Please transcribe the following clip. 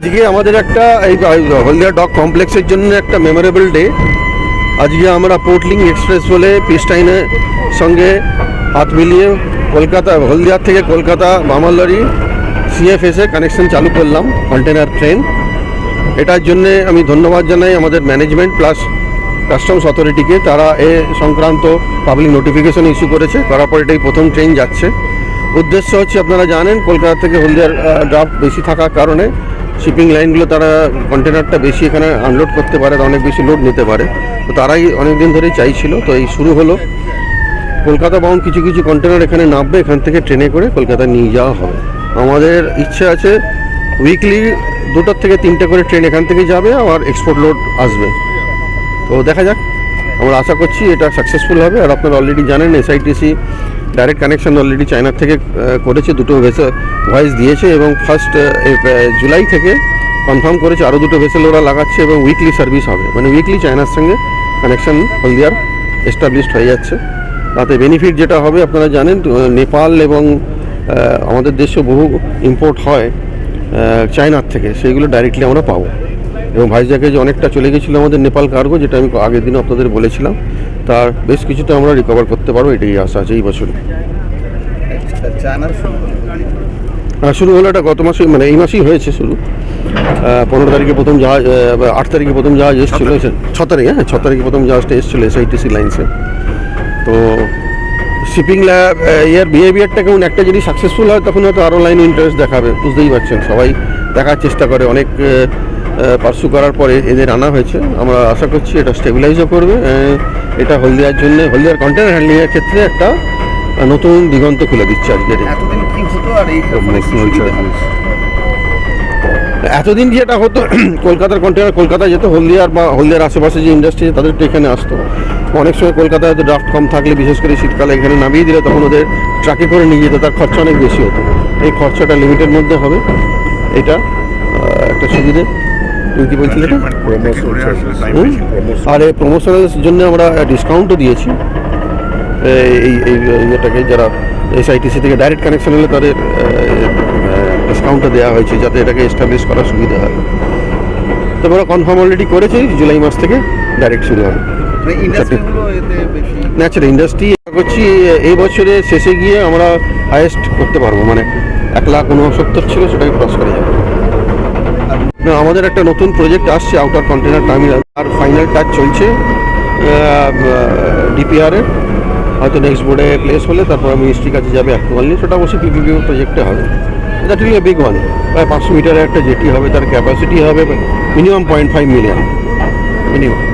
আজকে আমাদের একটা এই হলদিয়া ডগ কমপ্লেক্সের জন্য একটা মেমোরেবল ডে আজকে আমরা পোর্টলিং এক্সপ্রেস বলে পিস্টাইনের সঙ্গে হাত মিলিয়ে কলকাতা, হলদিয়ার থেকে কলকাতা, বামালদারি সিএফএসে কানেকশন চালু করলাম কন্টেনার ট্রেন এটার জন্যে আমি ধন্যবাদ জানাই আমাদের ম্যানেজমেন্ট প্লাস কাস্টমস অথরিটিকে তারা এ সংক্রান্ত পাবলিক নোটিফিকেশন ইস্যু করেছে, করার পর এটাই প্রথম ট্রেন যাচ্ছে। উদ্দেশ্য হচ্ছে, আপনারা জানেন, কলকাতা থেকে হলদিয়ার ড্রাফট বেশি থাকার কারণে শিপিং লাইনগুলো তারা কন্টেনারটা বেশি এখানে আনলোড করতে পারে অনেক বেশি লোড নিতে পারে। তো তারাই অনেক দিন ধরেই চাইছিল, তো এই শুরু হলো। কলকাতা বাউন্ড কিছু কিছু কন্টেনার এখানে নামবে, এখান থেকে ট্রেনে করে কলকাতা নিয়ে যাওয়া হবে। আমাদের ইচ্ছে আছে উইকলি দুটোর থেকে তিনটে করে ট্রেন এখান থেকে যাবে আর এক্সপোর্ট লোড আসবে। তো দেখা যাক, আমরা আশা করছি এটা সাকসেসফুল হবে, আর আপনারা অলরেডি জানেন এসআইটিসি ডাইরেক্ট কানেকশন অলরেডি চায়নার থেকে করেছে, দুটো ভেসেল ভয়েস দিয়েছে, এবং ফার্স্ট জুলাই থেকে কনফার্ম করেছে, আরও দুটো ভেসেল ওরা লাগাচ্ছে, এবং উইকলি সার্ভিস হবে। মানে উইকলি চায়নার সঙ্গে কানেকশন হলদিয়ার এস্টাবলিশড হয়ে যাচ্ছে। তাতে বেনিফিট যেটা হবে, আপনারা জানেন নেপাল এবং আমাদের দেশে বহু ইম্পোর্ট হয় চায়নার থেকে। সেইগুলো ডাইরেক্টলি আমরা পাবো। এবং ভাইজাকে যে অনেকটা চলে গেছিল আমাদের নেপাল কার্গো যেটা আমি আগের দিন আপনাদের বলেছিলাম তার বেশ কিছুটা আমরা রিকভার করতে পারব এটাই আশা আছে এই বছর। চায়নার শুরু হলো। এটা গত মাসে মানে এই মাসেই হয়েছে শুরু। পনেরো তারিখে প্রথম জাহাজ আট তারিখে প্রথম জাহাজ এসেছিল ছ তারিখে হ্যাঁ ছ তারিখে প্রথম জাহাজটা এসেছিল এসআইটিসি লাইন্সে তো শিপিং ল্যাব ইয়ার বিহেভিয়ারটা কেমন? একটা যদি সাকসেসফুল হয় তখন হয়তো আরও লাইন ইন্টারেস্ট দেখাবে। বুঝতেই পারছেন সবাই দেখার চেষ্টা করে। অনেক পার্সু করার পরে এদের আনা হয়েছে। আমরা আশা করছি এটা স্টেবিলাইজও করবে। এটা হলদিয়ার জন্য হলদিয়ার কন্টেনার হ্যান্ডলিংয়ের ক্ষেত্রে একটা নতুন দিগন্ত খুলে দিচ্ছে আজকের এই। এতদিন কি হতো এতদিন যেটা হতো কলকাতার কন্টেনার কলকাতা যেত হলদিয়ার বা হলদিয়ার আশেপাশে যে ইন্ডাস্ট্রি তাদের তো এখানে আসতো। অনেক সময় কলকাতায় ড্রাফট কম থাকলে বিশেষ করে শীতকালে এখানে নামিয়ে দিলে তখন ওদের ট্রাকে করে নিয়ে যেত তার খরচা অনেক বেশি হতো। এই খরচাটা লিমিটের মধ্যে হবে। এটা একটা সুবিধে। তুমি কি বলছিলে আর এই প্রমোশনের জন্য আমরা ডিসকাউন্টও দিয়েছি। এই এই ইয়েটাকে যারা এসআইটিসি থেকে ডাইরেক্ট কানেকশন হলে তাদের ডিসকাউন্টটা দেওয়া হয়েছে যাতে এটাকে এস্টাবলিশ করার সুবিধা হয়। তবে ওরা কনফার্ম অলরেডি করেছে জুলাই মাস থেকে ডাইরেক্ট শুরু হবে। ন্যাচারাল ইন্ডাস্ট্রি করছি এই বছরের শেষে গিয়ে আমরা হায়েস্ট করতে পারব। মানে এক লাখ উনসত্তর ছিল সেটাকে ক্রস করে যাবে। আমাদের একটা নতুন প্রজেক্ট আসছে আউটার কন্টেনার টার্মিনাল আর ফাইনাল টাচ চলছে ডিপিআরের হয়তো নেক্সট বোর্ডে প্লেস হলে তারপর মিনিস্ট্রির কাছে যাবে অ্যাপ্রুভাল নিয়ে। সেটা অবশ্যই পিপিপিও প্রজেক্টে হবে। দ্যাট উইল বিগ ওয়ান প্রায় পাঁচশো মিটারের একটা জেটি হবে তার ক্যাপাসিটি হবে minimum point five million minimum